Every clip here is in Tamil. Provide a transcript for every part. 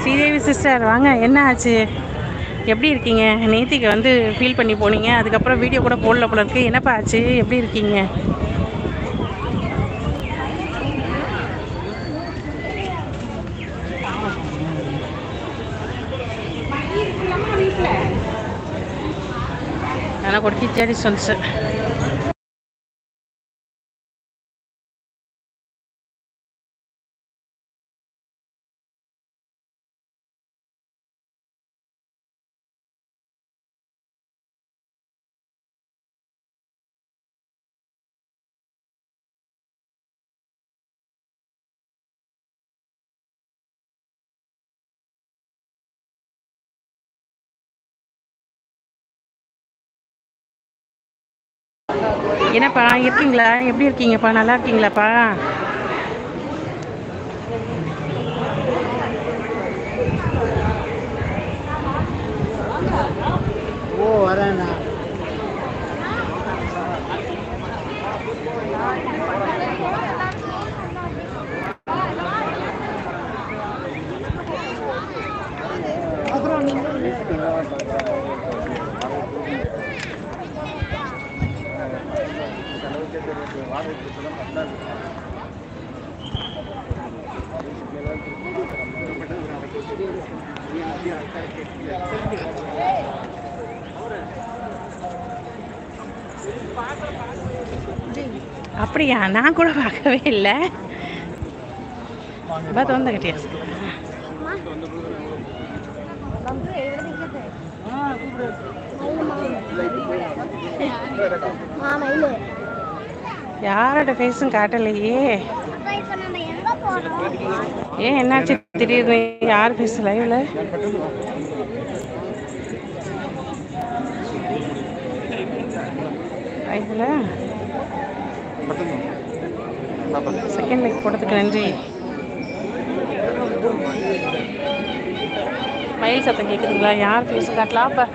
ஸ்ரீதேவி சிஸ்டர் வாங்க என்ன ஆச்சு? எப்படி இருக்கீங்க? நேத்திக்கு வந்து ஃபீல் பண்ணி போனீங்க அதுக்கப்புறம் வீடியோ கூட போடல போல இருக்கு. என்னப்பா ஆச்சு? எப்படி இருக்கீங்க? ஆனால் கொடுத்து தேடி சொன்னிச்சு என்னப்பா இருக்கீங்களா? எப்படி இருக்கீங்கப்பா? நல்லா இருக்கீங்களாப்பா? ஓ வரேண்ணா அப்படியா? நான் கூட பார்க்கவே இல்லை. பார்த்து வந்த கட்டியா? யாரோட ஃபேஸும் காட்டலையே. ஏன் என்னாச்சு? திடீர்னு யார் ஃபேஸ் லைவ்ல லைவ்ல செகண்ட் லைக் போட்டதுக்கு நன்றி. மயில் சத்தம் கேட்குதுங்களா யார் ஃபேஸ் அப்போ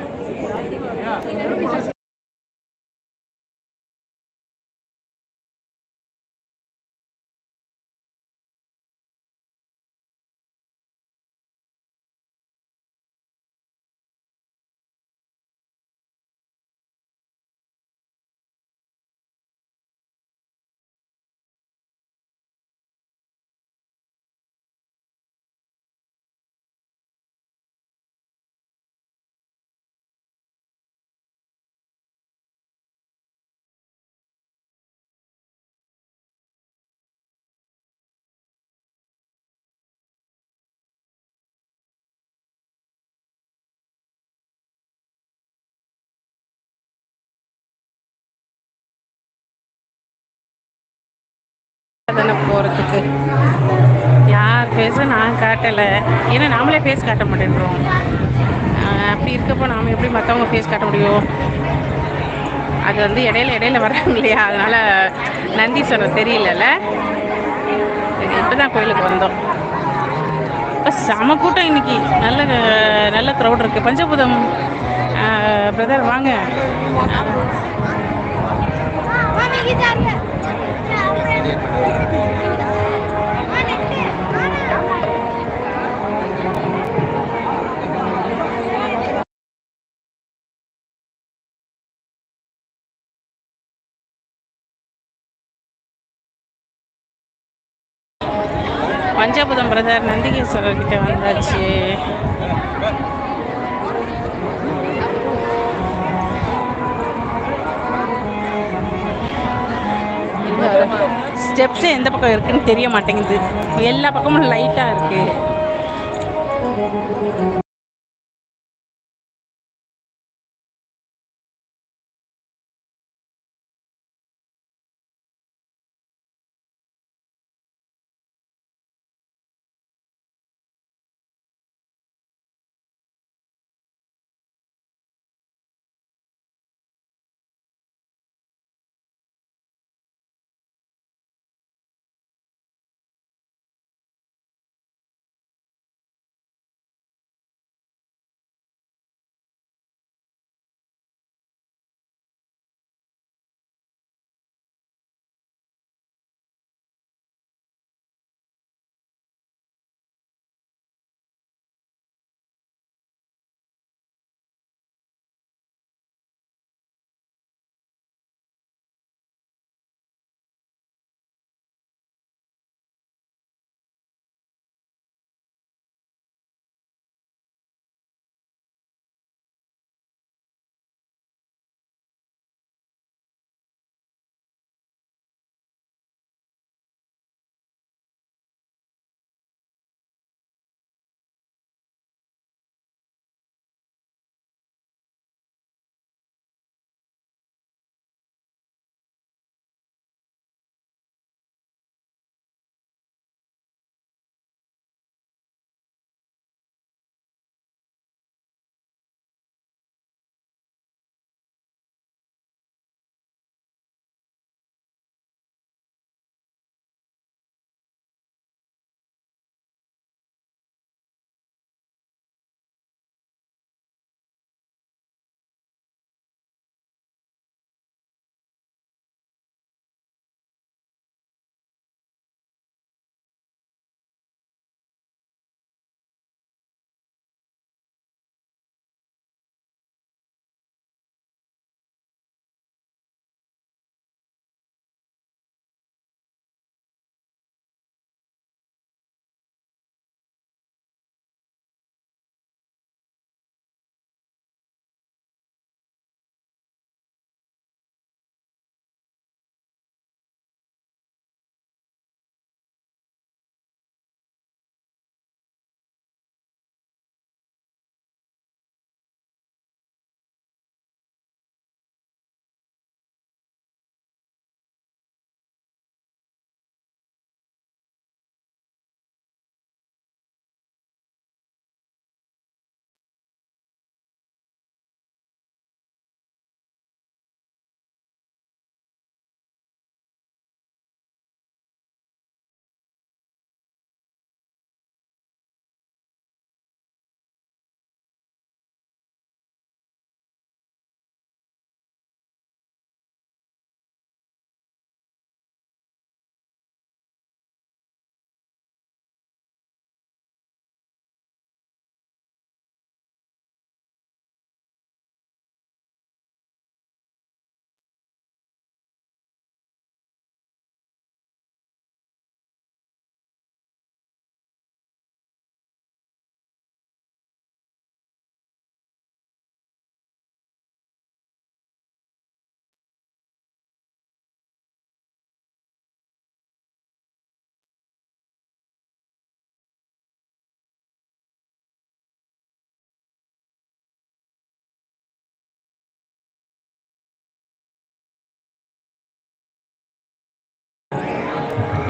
போகிறதுக்கு யார் ஃபேஸும் நான் காட்டலை. ஏன்னா நாமளே ஃபேஸ் காட்ட மாட்டேன்றோம். அப்படி இருக்கப்போ நாம் எப்படி மற்றவங்க ஃபேஸ் காட்ட முடியும் அது வந்து இடையில இடையில வர்றாங்க இல்லையா? அதனால நந்தீஸ்வரர் தெரியலல்ல. இப்போ தான் கோயிலுக்கு வந்தோம். இப்போ செம கூட்டம் இன்னைக்கு. நல்ல நல்ல க்ரௌட் இருக்குது பஞ்சபூதம். பிரதர் வாங்க. பஞ்சபுதம் பிரதர் நந்திகேஸ்வரர் கிட்ட வந்தாச்சு. ஸ்டெப்ஸ் எந்த பக்கம் இருக்குன்னு தெரிய மாட்டேங்குது. எல்லா பக்கமும் லைட்டாக இருக்கு.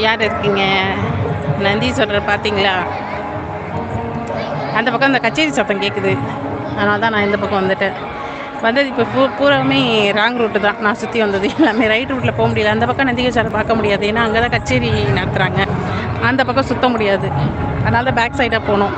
யார் இருக்கீங்க? நந்தி சொல்கிற பார்த்தீங்களா அந்த பக்கம் அந்த கச்சேரி சத்தம் கேட்குது அதனால தான் நான் இந்த பக்கம் வந்துட்டேன். வந்தது இப்போ பூ பூராமே ராங் ரூட்டு தான். நான் சுற்றி வந்தது எல்லாமே ரைட் ரூட்டில் போக முடியல. அந்த பக்கம் நந்திகேஸ்வரை பார்க்க முடியாது. ஏன்னா அங்கே தான் கச்சேரி நடத்துகிறாங்க அந்த பக்கம் சுற்ற முடியாது. அதனால தான் பேக் சைடாக போகணும்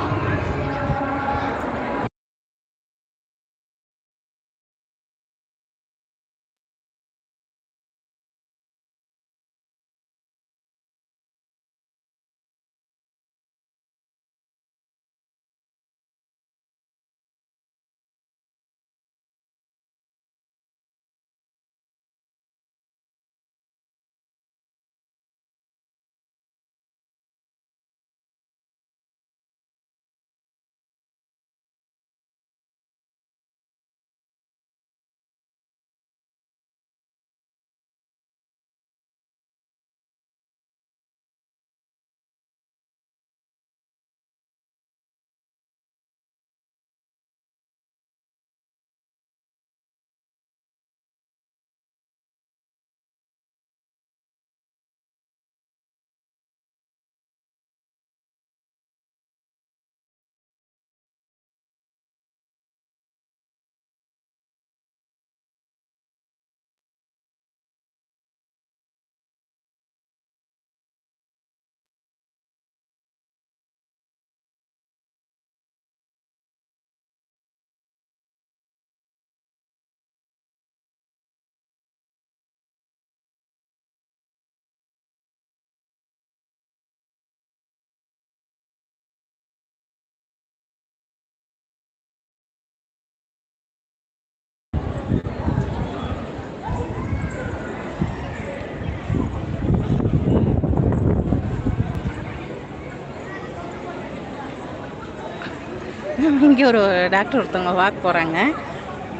இங்கே ஒரு டாக்டர் ஒருத்தவங்க வாக் போகிறாங்க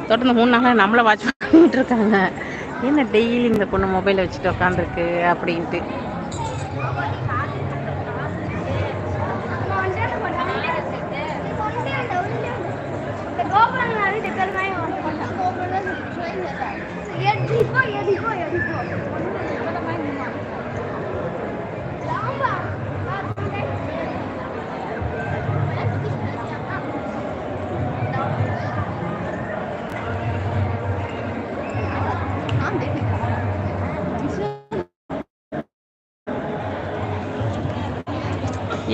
தொடர்ந்து மூணு நாளாக நம்மளை வாட்ச் பண்ணிட்டு இருக்காங்க. என்ன டெய்லி இந்த பொண்ணு மொபைலை வச்சுட்டு உட்காந்துருக்கு அப்படின்ட்டு.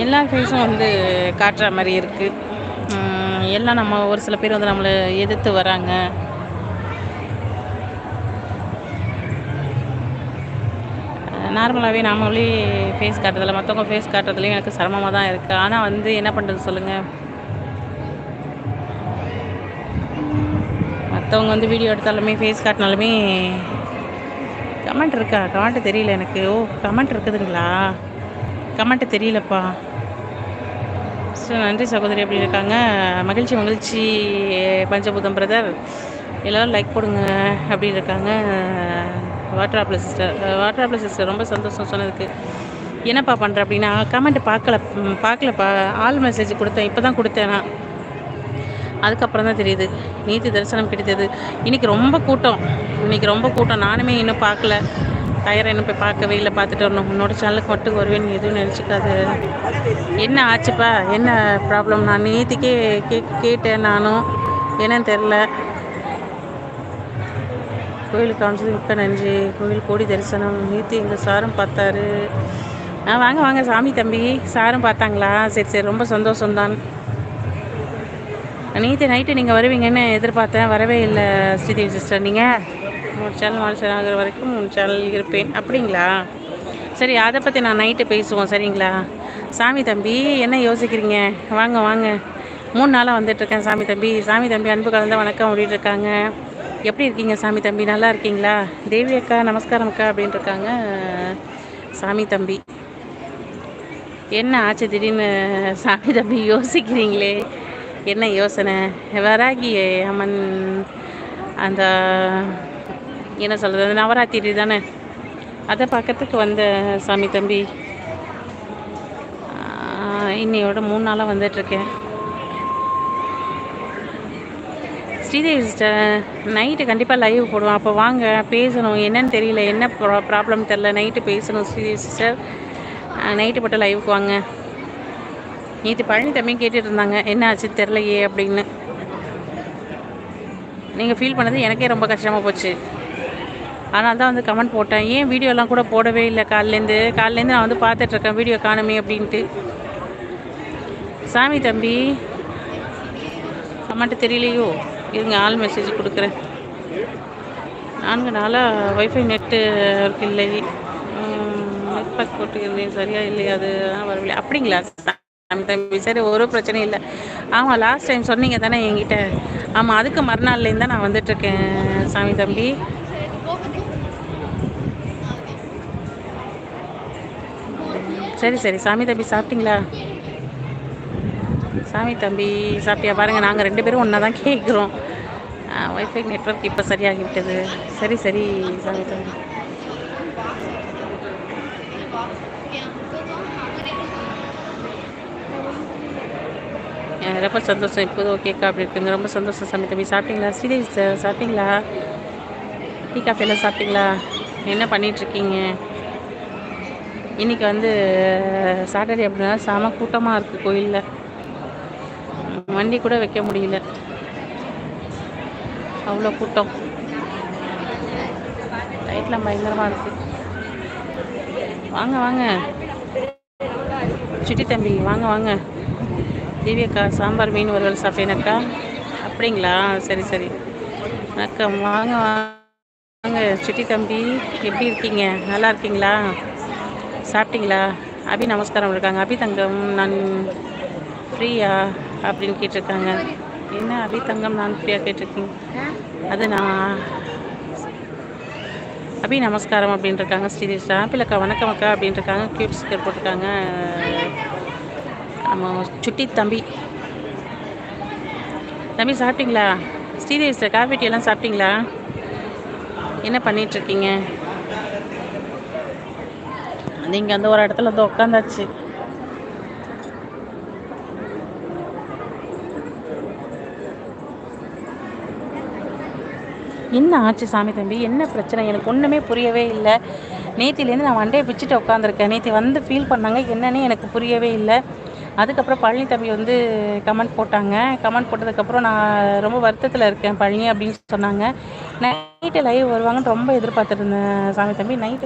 எல்லா ஃபேஸும் வந்து காட்டுற மாதிரி இருக்குது எல்லாம் நம்ம ஒரு சில பேர் வந்து நம்மளை எதிர்த்து வராங்க. நார்மலாகவே நாமளே ஃபேஸ் காட்டுறதில்ல. மற்றவங்க ஃபேஸ் காட்டுறதுலையும் எனக்கு சிரமமாக தான் இருக்குது ஆனால் வந்து என்ன பண்ணுறது சொல்லுங்கள் மற்றவங்க வந்து வீடியோ எடுத்தாலுமே ஃபேஸ் காட்டினாலுமே கமெண்ட் இருக்கா? கமெண்ட் தெரியல எனக்கு. ஓ கமெண்ட் இருக்குதுங்களா? கமெண்ட் தெரியலப்பா. ஃபஸ்ட்டு நன்றி சகோதரி எப்படி இருக்காங்க? மகிழ்ச்சி மகிழ்ச்சி பஞ்சபூதம் பிரதர் எல்லோரும் லைக் போடுங்க அப்படி இருக்காங்க. Water apple sister water apple sister ரொம்ப சந்தோஷம் சொன்னதுக்கு. என்னப்பா பண்ணுற அப்படின்னா கமெண்ட் பார்க்கல பார்க்கலப்பா. ஆல் மெசேஜ் கொடுத்தேன் இப்போ தான் கொடுத்தேன் நான். அதுக்கப்புறம் தான் தெரியுது. நீதி தரிசனம் கிடைத்தது. இன்றைக்கி ரொம்ப கூட்டம். இன்னைக்கு ரொம்ப கூட்டம். நானுமே இன்னும் பார்க்கல. டயரை என்ன போய் பார்க்கவே இல்லை பார்த்துட்டு வரணும். உன்னோட சேனலுக்கு மட்டும் வருவேன் எதுவும் நினச்சிக்காது. என்ன ஆச்சுப்பா? என்ன ப்ராப்ளம் நான் நேற்றுக்கே கே கேட்டேன் நானும். என்னன்னு தெரில கோயிலுக்கு காமிச்சது மிக்க நன்றி. கோயில் கோடி தரிசனம். நேற்று எங்கள் சாரும் பார்த்தாரு. ஆ வாங்க வாங்க சாமி தம்பி. சாரும் பார்த்தாங்களா? சரி சரி ரொம்ப சந்தோஷம்தான். நேற்று நைட்டு நீங்கள் வருவீங்கன்னு எதிர்பார்த்தேன். வரவே இல்லை ஸ்ரீதேவி சிஸ்டர். நீங்கள் மூணு சேனல் நாலு சேனல் ஆகிற வரைக்கும் மூணு சேனல் இருப்பேன். அப்படிங்களா? சரி அதை பற்றி நான் நைட்டு பேசுவோம் சரிங்களா? சாமி தம்பி என்ன யோசிக்கிறீங்க? வாங்க வாங்க. மூணு நாளாக வந்துட்டுருக்கேன் சாமி தம்பி. சாமி தம்பி அன்பு கலந்த வணக்கம் அப்படின்ட்டு இருக்காங்க. எப்படி இருக்கீங்க சாமி தம்பி? நல்லா இருக்கீங்களா? தேவி அக்கா நமஸ்காரம் அக்கா அப்படின்ட்டு இருக்காங்க. சாமி தம்பி. என்ன ஆச்சு திடீர்னு சாமி தம்பி யோசிக்கிறீங்களே? என்ன யோசனை? வராகி அம்மன். அந்த என்ன சொல்கிறது நவராத்திரி தானே. அதை பார்க்கறதுக்கு வந்த சாமி தம்பி இன்னையோட மூணு நாளாக வந்துட்டுருக்கேன். ஸ்ரீதேவி சிஸ்டர் நைட்டு கண்டிப்பாக லைவ் போடுவோம் அப்போ வாங்க பேசணும். என்னன்னு தெரியல என்ன ப்ரா ப்ராப்ளம் தெரில நைட்டு பேசணும் ஸ்ரீதேவி சிஸ்டர் நைட்டு போட்டு லைவுக்கு வாங்க. நேற்று பழனி தம்பி கேட்டுட்டு இருந்தாங்க என்ன ஆச்சு தெரிலையே அப்படின்னு. நீங்கள் ஃபீல் பண்ணது எனக்கே ரொம்ப கஷ்டமாக போச்சு. அதனால தான் வந்து கமெண்ட் போட்டேன். ஏன் வீடியோலாம் கூட போடவே இல்லை? காலிலேருந்து காலிலேருந்து நான் வந்து பார்த்துட்ருக்கேன். வீடியோ காணுமே அப்படின்ட்டு. சாமி தம்பி அம்மாட்ட தெரியலையோ? இருங்க ஆள் மெசேஜ் கொடுக்குறேன். நான்கு நாளாக வைஃபை நெட்டு இல்லை. நெட் பேக் போட்டுக்கிறேன் சரியா இல்லையா? அது வரவில்லை. அப்படிங்களா சாமி தம்பி? சரி ஒரு பிரச்சனையும் இல்லை. ஆமாம் லாஸ்ட் டைம் சொன்னீங்க தானே என்கிட்ட. ஆமாம் அதுக்கு மறுநாள்லேருந்து தான் நான் வந்துட்டுருக்கேன் சாமி தம்பி. சரி சரி. சாமி தம்பி சாப்பிட்டீங்களா? சாமி தம்பி சாப்பிட்டியா பாருங்கள் நாங்கள் ரெண்டு பேரும் ஒன்றா தான் கேட்குறோம் ஒய்ஃபை நெட்வொர்க் இப்போ சரியாகிவிட்டது. சரி சரி சாமி தம்பி. ரொம்ப சந்தோஷம். இப்போது ஓகேக்கா அப்படி இருக்குங்க ரொம்ப சந்தோஷம் சாமி தம்பி. சாப்பிட்டீங்களா? ஸ்ரீதேவி சார் சாப்பிட்டீங்களா? டீ காஃபியெல்லாம் சாப்பிட்டீங்களா? என்ன பண்ணிகிட்ருக்கீங்க இன்றைக்கி வந்து சாட்டர்டே அப்படின்னா செம கூட்டமாக இருக்குது கோயிலில். வண்டி கூட வைக்க முடியல. அவ்வளோ கூட்டம். லைட்லாம் பயங்கரமாக இருக்குது வாங்க வாங்க. சுட்டி தம்பி வாங்க வாங்க. திவ்யக்கா சாம்பார் மீன் வறுவல் சாப்பிட்டேனக்கா அப்படிங்களா? சரி சரி. வணக்கம் வாங்க வாங்க. சுட்டி தம்பி எப்படி இருக்கீங்க? நல்லா இருக்கீங்களா? சாப்பிட்டீங்களா? அபி நமஸ்காரம் இருக்காங்க அபி தங்கம் நான் ஃப்ரீயா அப்படின்னு கேட்டிருக்காங்க. என்ன அபி தங்கம் நான் ஃப்ரீயா கேட்டிருக்கீங்க அது நான். அபி நமஸ்காரம் அப்படின்னு இருக்காங்க ஸ்ரீதேஷ் ஆப்பிளக்கா வணக்கம் அக்கா அப்படின்னு இருக்காங்க கியூட் ஸ்டிக்கர் போட்டிருக்காங்க ஆமாம் சுட்டி தம்பி. தம்பி சாப்பிட்டீங்களா? ஸ்ரீதேஷ் காஃபி டீ எல்லாம் சாப்பிட்டீங்களா? என்ன பண்ணிகிட்ருக்கீங்க இருக்கீங்க நீங்கள் அந்த ஒரு இடத்துல வந்து உட்காந்தாச்சு என்ன ஆச்சு சாமி தம்பி? என்ன பிரச்சனை? எனக்கு ஒன்றுமே புரியவே இல்லை. நேத்திலேருந்து நான் வண்டையை பிச்சுட்டு உட்காந்துருக்கேன் நேற்று வந்து ஃபீல் பண்ணாங்க என்னன்னு எனக்கு புரியவே இல்லை. அதுக்கப்புறம் பழனி தம்பி வந்து கமெண்ட் போட்டாங்க. கமெண்ட் போட்டதுக்கப்புறம் நான் ரொம்ப வருத்தத்தில் இருக்கேன். பழனி அப்படின்னு சொன்னாங்க. நைட்டு லைவ் வருவாங்கன்னு ரொம்ப எதிர்பார்த்துருந்தேன் சாமி தம்பி. நைட்டு